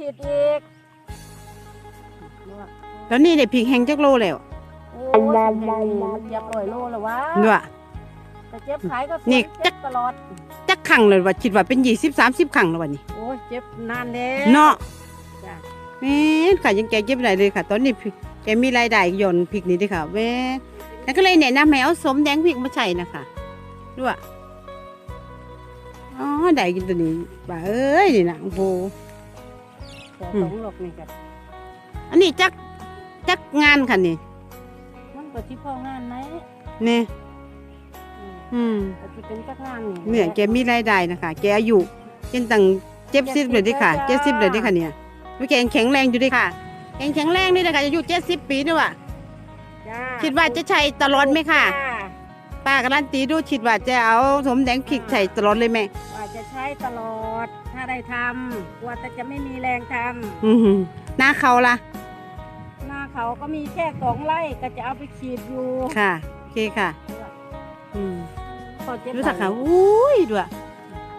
ฉีดอีกตอนนี้ได้พริกแห้งจักโลแล้วโอ้ยสิแห่งนี้มันเหยียบร้อยโลแล้ววะด้วย แต่เจ็บขายก็นี่เจ็บตลอด จักขังเลยว่าคิดว่าเป็น20 30ขังแล้ววันนี้โอ้ยเจ็บนานแล้ว เนาะจ้ะ แม่นค่ะยังแกเก็บได้เลยค่ะ ตอนนี้พริกแกมีรายได้หย่อนพริกนี้ด้วยค่ะแม่แล้วก็เลยแนะนำให้เอาสมแดงพริกมาใช้นะคะด้วยอ๋อได้กินตัวนี้บ่าเอ้ยนี่นะโอ้โห แต่อืมสองหลอกนี่กับอันนี้จักจักงานค่ะนี่ มันก็ที่พ่องานไหมนี่อืมอืมก็ที่เป็นจักงานนี่เนี่ยแกมีรายได้นะคะแกอายุเจนตั้งเจ็ดสิบเลยเดิค่ะเจ็ดสิบเลยเดิค่ะเนี่ยดูแกยังแข็งแรงอยู่เดิค่ะแกยังแข็งแรงนี่นะคะอายุเจ็ดสิบปีด้วยว่ะจ้าคิดว่าจะใช้ตลอดไหมค่ะจ้าป้าการันตีดูคิดว่าจะเอาสมแดงพริกใส่ตลอดเลยไหมว่า จะใช้ตลอด ถ้าได้ทำกลัวแต่จะไม่มีแรงทอือหือหน้าเขาล่ะำหน้าเขาก็มีแค่สองไร่ก็จะเอาไปฉีดอยู่ค่ะโอเคค่ะ อืมพอเจ็บรู้สักค่ะอุ้ยด้วย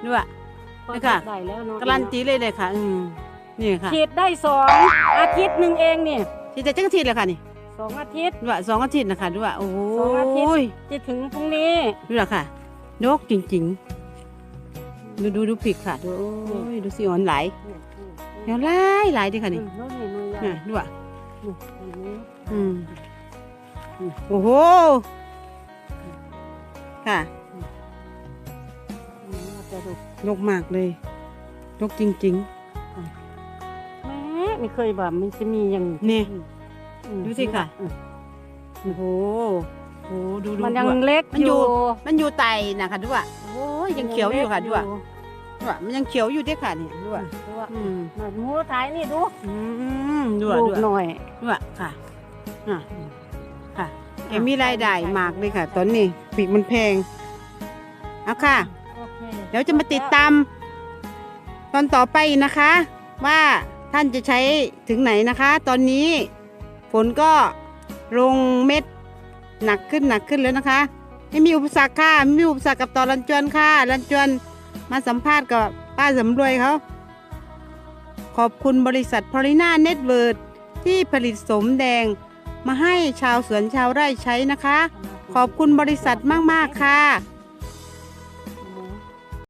ด้วย พอนี่เจ็ค่ะบได้แล้วเนาะการันตีเลยเลยค่ะ อืมนี่ค่ะฉีดได้สองอาทิตย์หนึ่งเองนี่ที่จะจังอาทิตย์เลยค่ะนี่สองอาทิตย์ ด้วยสองอาทิตย์นะคะด้วยโอ้สองอาทิตย์ยจะถึงพรุ่งนี้ดูละค่ะนกจริงๆ ดูดูดูพริกค่ะ ดูโอ้ยดูสิอ่อนไหลายเดี๋ยวหลายหลายดิค่ะนี่นู่นนี่นู่นใหญ่น่ะดูอะนี่อืมโอ้โห ค่ะนี่น่าจะดูนกมากเลยนกจริงแม่ไม่เคยแบบมันจะมีอย่างนี่อืมดูสิค่ะอืมๆโอ้โหโอ้โห ดูดูมันยังดูอะเล็กมันออยู่ยู่ มันอยู่ไตนะคะดูอะโอ้ยยังเขียวอยู่ค่ะดูอะดูอะมันยังเขียวอยู่เด้อค่ะเนี่ยดูอะดูอะอืมหนวดหมูท้ายนี่ดูอืมดูอะลูดูกอะหน่อยด้วยค่ะอะค่ะแกมีรายได้มากเลยค่ะ ตอนนี้ปีกมันแพงเอาค่ะโอเคเดี๋ยวจะมาติดตาม ตอนต่อไปนะคะ ว่าท่านจะใช้ถึงไหนนะคะ ตอนนี้ฝนก็ลงเม็ด หนักขึ้นหนักขึ้นแล้วนะคะ ไม่มีอุปสรรคค่ะไม่มีอุปสรรคกับต่อรันจวนค่ะรันจวนมาสัมภาษณ์กับป้าสำรวยเขาขอบคุณบริษัทพอลิน่าเน็ตเวิร์ดที่ผลิตสมแดง มาให้ชาวสวนชาวไร่ใช้นะคะ ขอบคุณบริษัทมาก ๆ ค่ะ